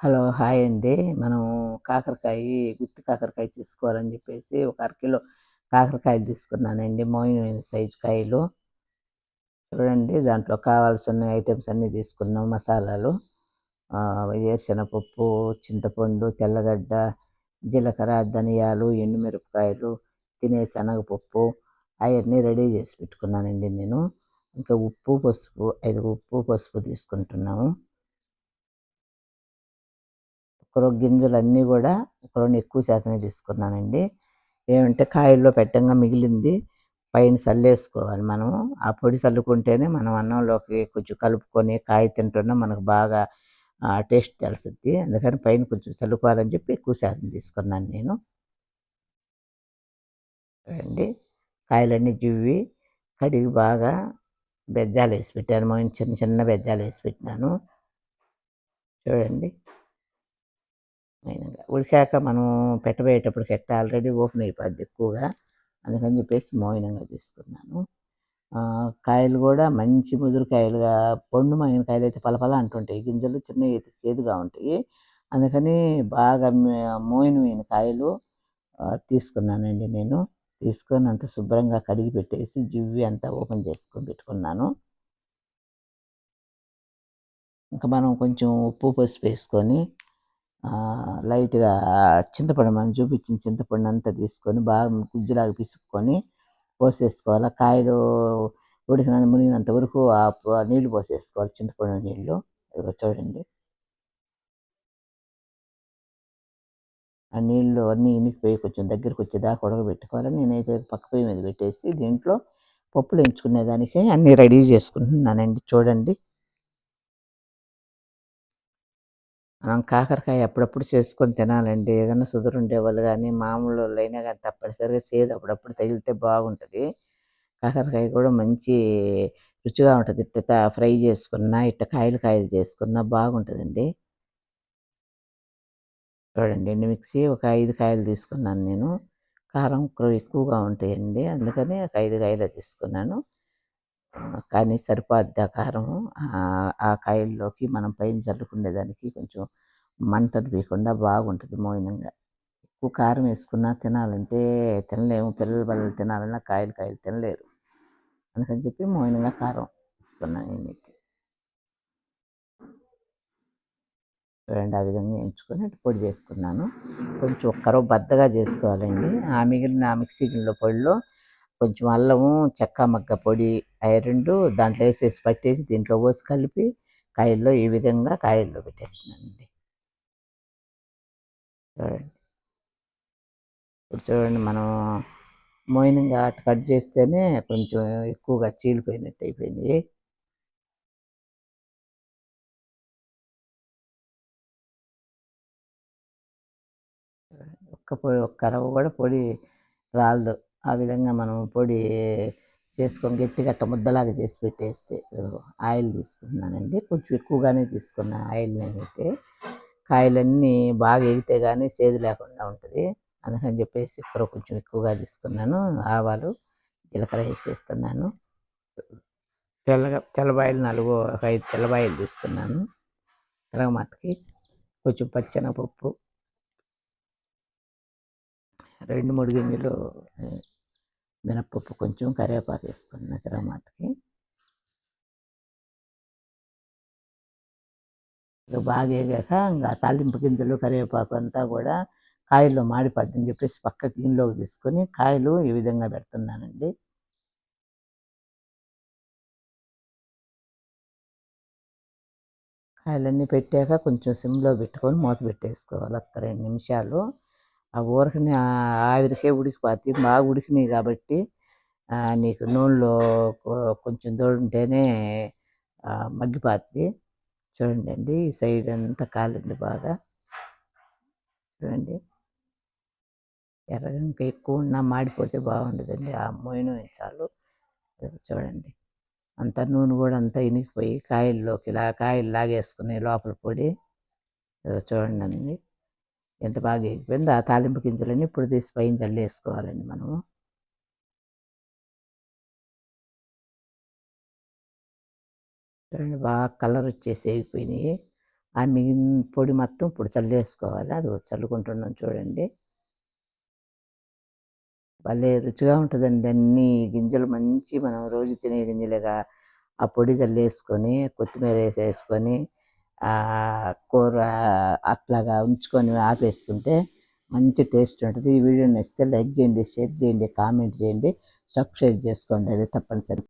Hello hi అండి. మనం కాకరకాయ గుత్తి కాకరకాయ తీసుకోవాలని చెప్పేసి ఒక అరకిలో కాకరకాయలు తీసుకున్నానండి. మౌనమైన సైజు కాయలు. చూడండి దాంట్లో కావాల్సిన ఐటమ్స్ అన్నీ తీసుకున్నాం. మసాలాలు వేరుశనగపప్పు చింతపండు తెల్లగడ్డ జీలకర్ర ధనియాలు ఎండుమిరపకాయలు తినే శనగపప్పు అవన్నీ రెడీ చేసి పెట్టుకున్నానండి నేను. ఇంకా ఉప్పు పసుపు ఐదు ఉప్పు పసుపు తీసుకుంటున్నాము. ఒక గింజలు అన్నీ కూడా ఒక ఎక్కువ శాతమే తీసుకున్నానండి. ఏమంటే కాయల్లో పెట్టంగా మిగిలింది. పైన చల్లేసుకోవాలి మనం ఆ పొడి చల్లుకుంటేనే మనం అన్నంలోకి కొంచెం కలుపుకొని కాయ తింటున్నా మనకు బాగా టేస్ట్ తెలుస్తుంది అందుకని పైన కొంచెం చల్లుకోవాలని చెప్పి ఎక్కువ శాతం తీసుకున్నాను నేను. అండి. కాయలన్నీ జివ్వి కడిగి బాగా బెజ్జాలు వేసి పెట్టాను చిన్న చిన్న బెజ్జాలు వేసి పెట్టినాను. చూడండి. ఉడికాక మనం పెట్టబోయేటప్పటికి ఎట్ట ఆల్రెడీ ఓపెన్ అయిపోద్ది ఎక్కువగా. అందుకని చెప్పేసి మౌనంగా తీసుకున్నాను. కాయలు కూడా మంచి ముదురుకాయలుగా పండు మగిన కాయలు అయితే పలపల అంటుంటాయి. గింజలు చిన్నవి అయితే చేదుగా ఉంటాయి. అందుకని బాగా మోయినమైన కాయలు తీసుకున్నానండి నేను. తీసుకొని అంత శుభ్రంగా కడిగి పెట్టేసి జివ్వి అంతా ఓపెన్ చేసుకొని పెట్టుకున్నాను. ఇంకా మనం కొంచెం ఉప్పు పసుపు వేసుకొని లైట్గా చింతపండు మనం చూపించిన చింతపండు అంతా తీసుకొని బాగా గుజ్జులాగా పిసుక్కొని పోసేసుకోవాలి? కాయలు ఉడికిన మునిగినంత వరకు ఆ నీళ్ళు పోసేసుకోవాలి చింతపండు నీళ్ళు ఇదిగో చూడండి. ఆ నీళ్ళు అన్నీ ఇనికిపోయి కొంచెం దగ్గరికి వచ్చేదాకా ఉడకబెట్టుకోవాలి? నేనైతే పక్క పొయ్యి మీద పెట్టేసి దీంట్లో పప్పులు ఎంచుకునేదానికి అన్నీ రెడీ చేసుకుంటున్నానండి. చూడండి. మనం కాకరకాయ అప్పుడప్పుడు చేసుకొని తినాలండి. ఏదైనా షుగర్ ఉండేవాళ్ళు కానీ మామూలు అయినా కానీ తప్పనిసరిగా సేదు అప్పుడప్పుడు తగిలితే బాగుంటుంది. కాకరకాయ కూడా మంచి రుచిగా ఉంటుంది. ఇట్ట ఫ్రై చేసుకున్నా ఇట్ట కాయలు కాయలు చేసుకున్నా బాగుంటుందండి. చూడండి మిక్సీ ఒక ఐదు కాయలు తీసుకున్నాను నేను. కారం ఎక్కువగా ఉంటాయండి. అందుకని ఒక ఐదు కాయలు తీసుకున్నాను. కానీ సరిపోద్ది ఆ కారం ఆ కాయల్లోకి మనం పైన చల్లుకునేదానికి కొంచెం మంటలు పీకుండా బాగుంటుంది మోయినంగా ఎక్కువ కారం వేసుకున్నా తినాలంటే తినలేము. పిల్లల పిల్లలు తినాలన్నా కాయలు కాయలు తినలేరు. అందుకని చెప్పి మోయినంగా కారం వేసుకున్నాను నేనైతే. రెండు ఆ విధంగా ఎంచుకొని పొడి చేసుకున్నాను. కొంచెం ఒక్కరో బద్దగా చేసుకోవాలండి. ఆ మిగిలిన మిక్సీ గిన్నెలో పొడిలో కొంచెం అల్లము చెక్క మగ్గ పొడి రెండు దాంట్లో వేసేసి పట్టేసి దీంట్లో పోసి కలిపి కాయల్లో ఈ విధంగా కాయల్లో పెట్టేస్తున్నానండి. చూడండి. ఇప్పుడు చూడండి మనం మోయినంగా అటు కట్ చేస్తేనే కొంచెం ఎక్కువగా చీలిపోయినట్టు అయిపోయింది. ఒక్క పొడి ఒక్క రవ్వ కూడా పొడి రాలదు. ఆ విధంగా మనం పొడి చేసుకొని గట్టిగా అట్ట ముద్దలాగా చేసి పెట్టేస్తే ఆయిల్ తీసుకున్నానండి. కొంచెం ఎక్కువగానే తీసుకున్న ఆయిల్ నేనైతే. కాయలన్నీ బాగా ఎగితే కానీ సేదు లేకుండా ఉంటుంది. అందుకని చెప్పేసి ఇక్కడ కొంచెం ఎక్కువగా తీసుకున్నాను. ఆవాలు జీలకర్ర వేసేస్తున్నాను. తెల్లగా తెల్లబాయిలు నాలుగు ఒక ఐదు తెల్లబాయిలు తీసుకున్నాను. తర్వాతకి కొంచెం పచ్చెనపప్పు రెండు మూడు గింజలు మినప్పప్పు కొంచెం కరివేపాకు వేసుకున్న తిరగమాతకి బాగా వేగాక ఇంకా తాలింపు గింజలు కరివేపాకు అంతా కూడా కాయల్లో మాడిపోద్దని చెప్పేసి పక్క గిన్నెలోకి తీసుకొని కాయలు ఈ విధంగా పెడుతున్నానండి. కాయలన్నీ పెట్టాక కొంచెం సిమ్లో పెట్టుకొని మూత పెట్టేసుకోవాలి. ఒక రెండు నిమిషాలు ఆ ఊరకనే ఆవిరికే ఉడికిపోతాయి బాగా ఉడికినాయి కాబట్టి నీకు నూనెలో కొంచెం తోడుంటేనే మగ్గిపోద్ది. చూడండి అండి ఈ సైడ్ అంతా కాలింది బాగా. చూడండి. ఎర్రగా ఇంకా ఎక్కువ ఉన్నా మాడిపోతే బాగుండదండి ఆ మొయిన చాలు. చూడండి. అంత నూనె కూడా అంతా ఇనికిపోయి కాయల్లోకి ఇలా కాయలు లాగేసుకుని లోపల పొడి. చూడండి అండి. ఎంత బాగా ఎగిపోయిందో ఆ తాలింపు గింజలన్నీ ఇప్పుడు తీసి పైన చల్లేసుకోవాలండి మనము. చూడండి బాగా కలర్ వచ్చేసి ఎగిపోయినాయి ఆ మిగిలిన పొడి మొత్తం ఇప్పుడు చల్లేసుకోవాలి. అది చల్లుకుంటున్నాం చూడండి. భలే రుచిగా ఉంటుందండి అన్ని గింజలు. మంచి మనం రోజు తినే గింజలుగా ఆ పొడి చల్లేసుకొని కొత్తిమీర వేసేసుకొని కూర అట్లాగా ఉంచుకొని ఆపేసుకుంటే మంచి టేస్ట్ ఉంటుంది. ఈ వీడియో నచ్చితే లైక్ చేయండి షేర్ చేయండి కామెంట్ చేయండి సబ్స్క్రైబ్ చేసుకోండి అది తప్పనిసరి